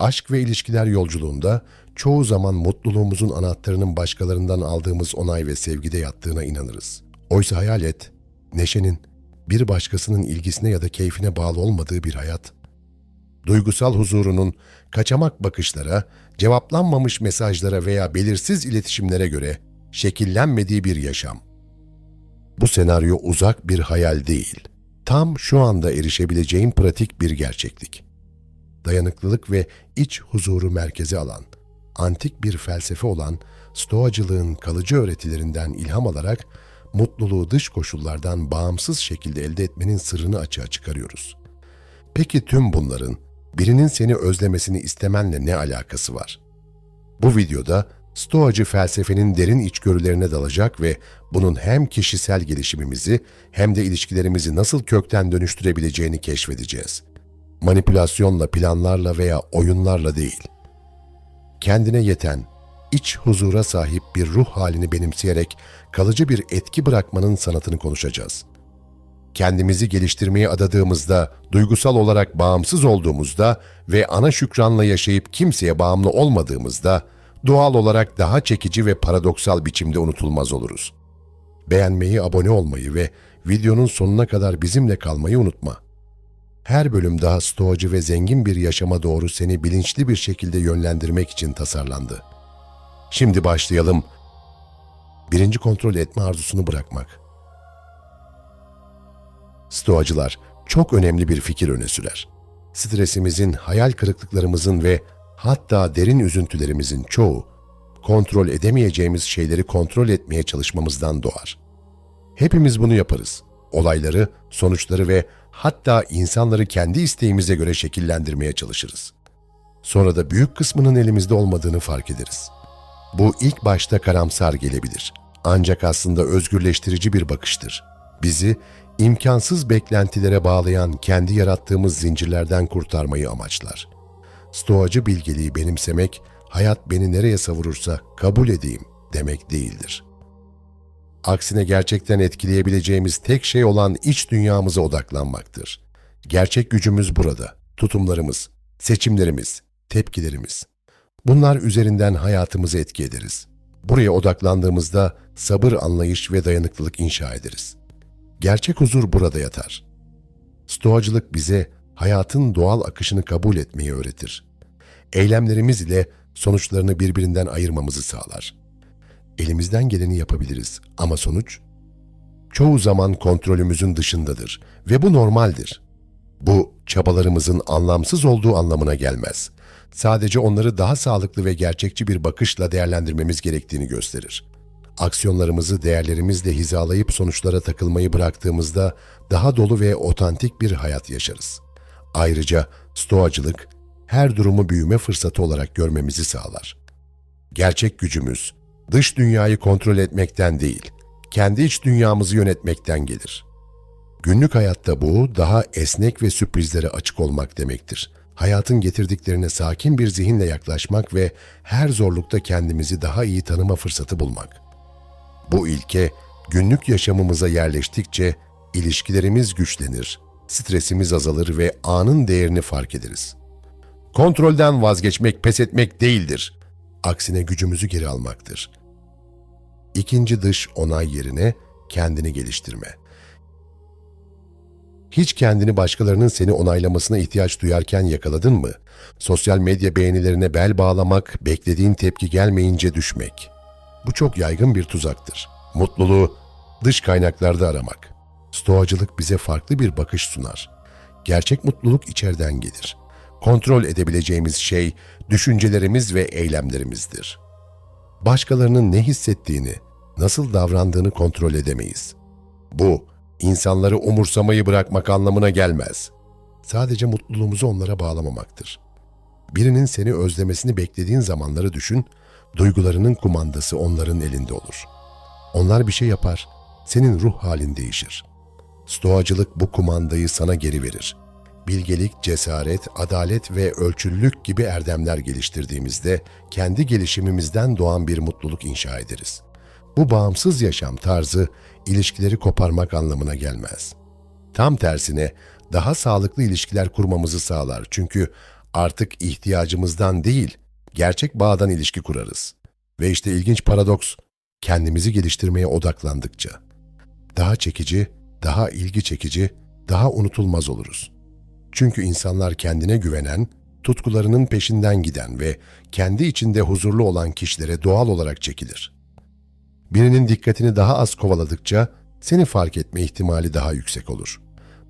Aşk ve ilişkiler yolculuğunda çoğu zaman mutluluğumuzun anahtarının başkalarından aldığımız onay ve sevgide yattığına inanırız. Oysa hayal et, neşenin bir başkasının ilgisine ya da keyfine bağlı olmadığı bir hayat. Duygusal huzurunun kaçamak bakışlara, cevaplanmamış mesajlara veya belirsiz iletişimlere göre şekillenmediği bir yaşam. Bu senaryo uzak bir hayal değil. Tam şu anda erişebileceğin pratik bir gerçeklik. Dayanıklılık ve iç huzuru merkeze alan, antik bir felsefe olan Stoacılığın kalıcı öğretilerinden ilham alarak mutluluğu dış koşullardan bağımsız şekilde elde etmenin sırrını açığa çıkarıyoruz. Peki tüm bunların birinin seni özlemesini istemenle ne alakası var? Bu videoda Stoacı felsefenin derin içgörülerine dalacak ve bunun hem kişisel gelişimimizi hem de ilişkilerimizi nasıl kökten dönüştürebileceğini keşfedeceğiz. Manipülasyonla, planlarla veya oyunlarla değil. Kendine yeten, iç huzura sahip bir ruh halini benimseyerek kalıcı bir etki bırakmanın sanatını konuşacağız. Kendimizi geliştirmeye adadığımızda, duygusal olarak bağımsız olduğumuzda ve ana şükranla yaşayıp kimseye bağımlı olmadığımızda doğal olarak daha çekici ve paradoksal biçimde unutulmaz oluruz. Beğenmeyi, abone olmayı ve videonun sonuna kadar bizimle kalmayı unutma. Her bölüm daha stoacı ve zengin bir yaşama doğru seni bilinçli bir şekilde yönlendirmek için tasarlandı. Şimdi başlayalım. Birinci kontrol etme arzusunu bırakmak. Stoacılar çok önemli bir fikir öne sürer. Stresimizin, hayal kırıklıklarımızın ve hatta derin üzüntülerimizin çoğu kontrol edemeyeceğimiz şeyleri kontrol etmeye çalışmamızdan doğar. Hepimiz bunu yaparız. Olayları, sonuçları ve hatta insanları kendi isteğimize göre şekillendirmeye çalışırız. Sonra da büyük kısmının elimizde olmadığını fark ederiz. Bu ilk başta karamsar gelebilir. Ancak aslında özgürleştirici bir bakıştır. Bizi imkansız beklentilere bağlayan kendi yarattığımız zincirlerden kurtarmayı amaçlar. Stoacı bilgeliği benimsemek, hayat beni nereye savurursa kabul edeyim demek değildir. Aksine gerçekten etkileyebileceğimiz tek şey olan iç dünyamıza odaklanmaktır. Gerçek gücümüz burada. Tutumlarımız, seçimlerimiz, tepkilerimiz. Bunlar üzerinden hayatımızı etki ederiz. Buraya odaklandığımızda sabır, anlayış ve dayanıklılık inşa ederiz. Gerçek huzur burada yatar. Stoacılık bize hayatın doğal akışını kabul etmeyi öğretir. Eylemlerimiz ile sonuçlarını birbirinden ayırmamızı sağlar. Elimizden geleni yapabiliriz ama sonuç çoğu zaman kontrolümüzün dışındadır ve bu normaldir. Bu çabalarımızın anlamsız olduğu anlamına gelmez. Sadece onları daha sağlıklı ve gerçekçi bir bakışla değerlendirmemiz gerektiğini gösterir. Aksiyonlarımızı değerlerimizle hizalayıp sonuçlara takılmayı bıraktığımızda daha dolu ve otantik bir hayat yaşarız. Ayrıca stoacılık her durumu büyüme fırsatı olarak görmemizi sağlar. Gerçek gücümüz dış dünyayı kontrol etmekten değil, kendi iç dünyamızı yönetmekten gelir. Günlük hayatta bu daha esnek ve sürprizlere açık olmak demektir. Hayatın getirdiklerine sakin bir zihinle yaklaşmak ve her zorlukta kendimizi daha iyi tanıma fırsatı bulmak. Bu ilke günlük yaşamımıza yerleştikçe ilişkilerimiz güçlenir, stresimiz azalır ve anın değerini fark ederiz. Kontrolden vazgeçmek pes etmek değildir. Aksine gücümüzü geri almaktır. İkinci dış onay yerine kendini geliştirme. Hiç kendini başkalarının seni onaylamasına ihtiyaç duyarken yakaladın mı? Sosyal medya beğenilerine bel bağlamak, beklediğin tepki gelmeyince düşmek. Bu çok yaygın bir tuzaktır. Mutluluğu dış kaynaklarda aramak. Stoacılık bize farklı bir bakış sunar. Gerçek mutluluk içeriden gelir. Kontrol edebileceğimiz şey düşüncelerimiz ve eylemlerimizdir. Başkalarının ne hissettiğini, nasıl davrandığını kontrol edemeyiz. Bu, insanları umursamayı bırakmak anlamına gelmez. Sadece mutluluğumuzu onlara bağlamamaktır. Birinin seni özlemesini beklediğin zamanları düşün, duygularının kumandası onların elinde olur. Onlar bir şey yapar, senin ruh halin değişir. Stoacılık bu kumandayı sana geri verir. Bilgelik, cesaret, adalet ve ölçülülük gibi erdemler geliştirdiğimizde kendi gelişimimizden doğan bir mutluluk inşa ederiz. Bu bağımsız yaşam tarzı ilişkileri koparmak anlamına gelmez. Tam tersine daha sağlıklı ilişkiler kurmamızı sağlar. Çünkü Artık ihtiyacımızdan değil, gerçek bağdan ilişki kurarız. Ve işte ilginç paradoks, kendimizi geliştirmeye odaklandıkça daha çekici, daha ilgi çekici, daha unutulmaz oluruz. Çünkü insanlar kendine güvenen, tutkularının peşinden giden ve kendi içinde huzurlu olan kişilere doğal olarak çekilir. Birinin dikkatini daha az kovaladıkça seni fark etme ihtimali daha yüksek olur.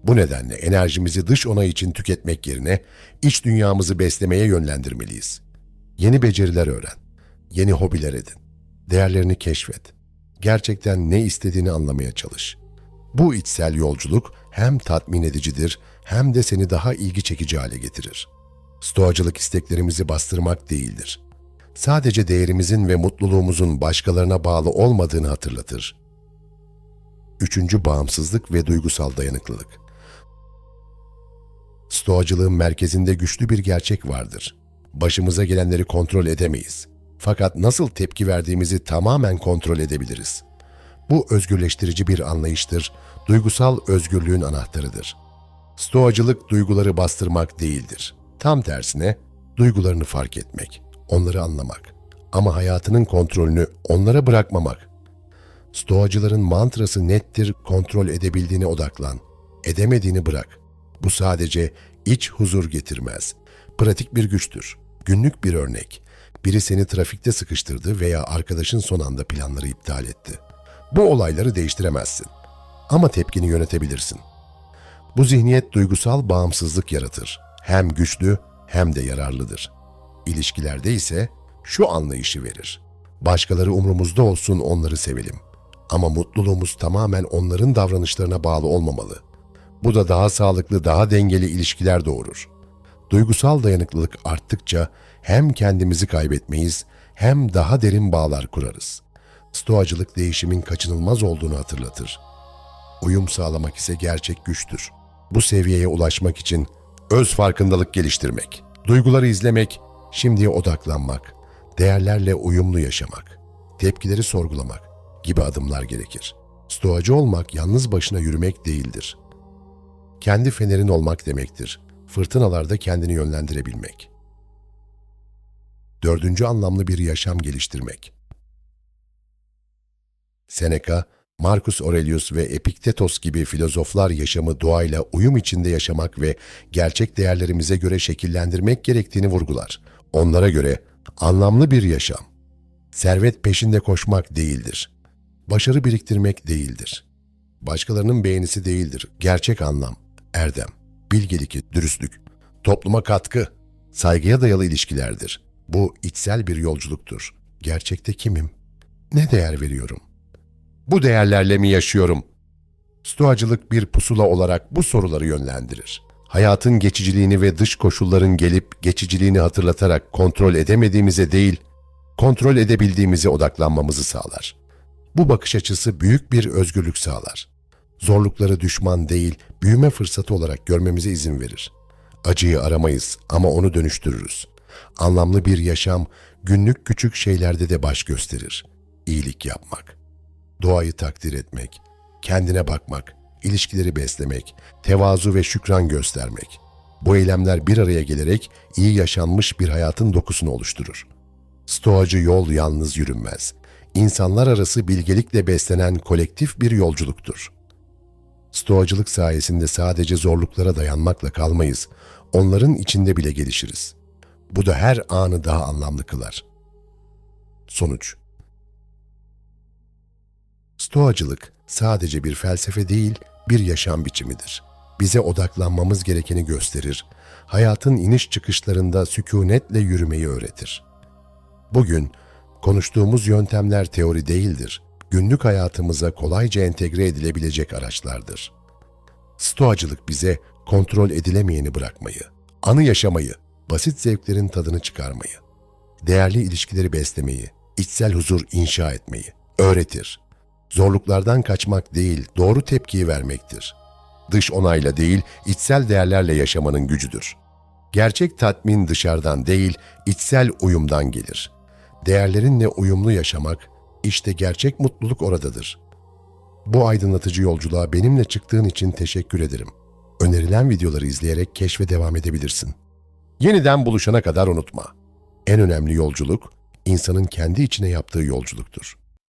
Bu nedenle enerjimizi dış onay için tüketmek yerine iç dünyamızı beslemeye yönlendirmeliyiz. Yeni beceriler öğren, yeni hobiler edin, değerlerini keşfet. Gerçekten ne istediğini anlamaya çalış. Bu içsel yolculuk hem tatmin edicidir hem de seni daha ilgi çekici hale getirir. Stoacılık isteklerimizi bastırmak değildir. Sadece değerimizin ve mutluluğumuzun başkalarına bağlı olmadığını hatırlatır. Üçüncü bağımsızlık ve duygusal dayanıklılık. Stoacılığın merkezinde güçlü bir gerçek vardır. Başımıza gelenleri kontrol edemeyiz. Fakat nasıl tepki verdiğimizi tamamen kontrol edebiliriz. Bu özgürleştirici bir anlayıştır, duygusal özgürlüğün anahtarıdır. Stoacılık duyguları bastırmak değildir. Tam tersine duygularını fark etmek, onları anlamak ama hayatının kontrolünü onlara bırakmamak. Stoacıların mantrası nettir, kontrol edebildiğine odaklan. Edemediğini bırak. Bu sadece iç huzur getirmez. Pratik bir güçtür. Günlük bir örnek. Biri seni trafikte sıkıştırdı veya arkadaşın son anda planları iptal etti. Bu olayları değiştiremezsin. Ama tepkini yönetebilirsin. Bu zihniyet duygusal bağımsızlık yaratır. Hem güçlü hem de yararlıdır. İlişkilerde ise şu anlayışı verir. Başkaları umrumuzda olsun onları sevelim. Ama mutluluğumuz tamamen onların davranışlarına bağlı olmamalı. Bu da daha sağlıklı, daha dengeli ilişkiler doğurur. Duygusal dayanıklılık arttıkça hem kendimizi kaybetmeyiz hem daha derin bağlar kurarız. Stoacılık değişimin kaçınılmaz olduğunu hatırlatır. Uyum sağlamak ise gerçek güçtür. Bu seviyeye ulaşmak için öz farkındalık geliştirmek, duyguları izlemek, şimdiye odaklanmak, değerlerle uyumlu yaşamak, tepkileri sorgulamak gibi adımlar gerekir. Stoacı olmak yalnız başına yürümek değildir. Kendi fenerin olmak demektir. Fırtınalarda kendini yönlendirebilmek. Dördüncü anlamlı bir yaşam geliştirmek. Seneca, Marcus Aurelius ve Epiktetos gibi filozoflar yaşamı doğayla uyum içinde yaşamak ve gerçek değerlerimize göre şekillendirmek gerektiğini vurgular. Onlara göre anlamlı bir yaşam, servet peşinde koşmak değildir. Başarı biriktirmek değildir. Başkalarının beğenisi değildir. Gerçek anlam, erdem, bilgelik, dürüstlük, topluma katkı, saygıya dayalı ilişkilerdir. Bu içsel bir yolculuktur. Gerçekte kimim? Ne değer veriyorum? Bu değerlerle mi yaşıyorum? Stoacılık bir pusula olarak bu soruları yönlendirir. Hayatın geçiciliğini ve dış koşulların gelip geçiciliğini hatırlatarak kontrol edemediğimize değil, kontrol edebildiğimize odaklanmamızı sağlar. Bu bakış açısı büyük bir özgürlük sağlar. Zorlukları düşman değil, büyüme fırsatı olarak görmemize izin verir. Acıyı aramayız ama onu dönüştürürüz. Anlamlı bir yaşam günlük küçük şeylerde de baş gösterir. İyilik yapmak, doğayı takdir etmek, kendine bakmak, ilişkileri beslemek, tevazu ve şükran göstermek. Bu eylemler bir araya gelerek iyi yaşanmış bir hayatın dokusunu oluşturur. Stoacı yol yalnız yürünmez. İnsanlar arası bilgelikle beslenen kolektif bir yolculuktur. Stoacılık sayesinde sadece zorluklara dayanmakla kalmayız, onların içinde bile gelişiriz. Bu da her anı daha anlamlı kılar. Sonuç Stoacılık sadece bir felsefe değil, bir yaşam biçimidir. Bize odaklanmamız gerekeni gösterir, hayatın iniş çıkışlarında sükunetle yürümeyi öğretir. Bugün konuştuğumuz yöntemler teori değildir, günlük hayatımıza kolayca entegre edilebilecek araçlardır. Stoacılık bize kontrol edilemeyeni bırakmayı, anı yaşamayı, basit zevklerin tadını çıkarmayı, değerli ilişkileri beslemeyi, içsel huzur inşa etmeyi öğretir. Zorluklardan kaçmak değil, doğru tepkiyi vermektir. Dış onayla değil, içsel değerlerle yaşamanın gücüdür. Gerçek tatmin dışarıdan değil, içsel uyumdan gelir. Değerlerinle uyumlu yaşamak, işte gerçek mutluluk oradadır. Bu aydınlatıcı yolculuğa benimle çıktığın için teşekkür ederim. Önerilen videoları izleyerek keşfe devam edebilirsin. Yeniden buluşana kadar unutma. En önemli yolculuk insanın kendi içine yaptığı yolculuktur.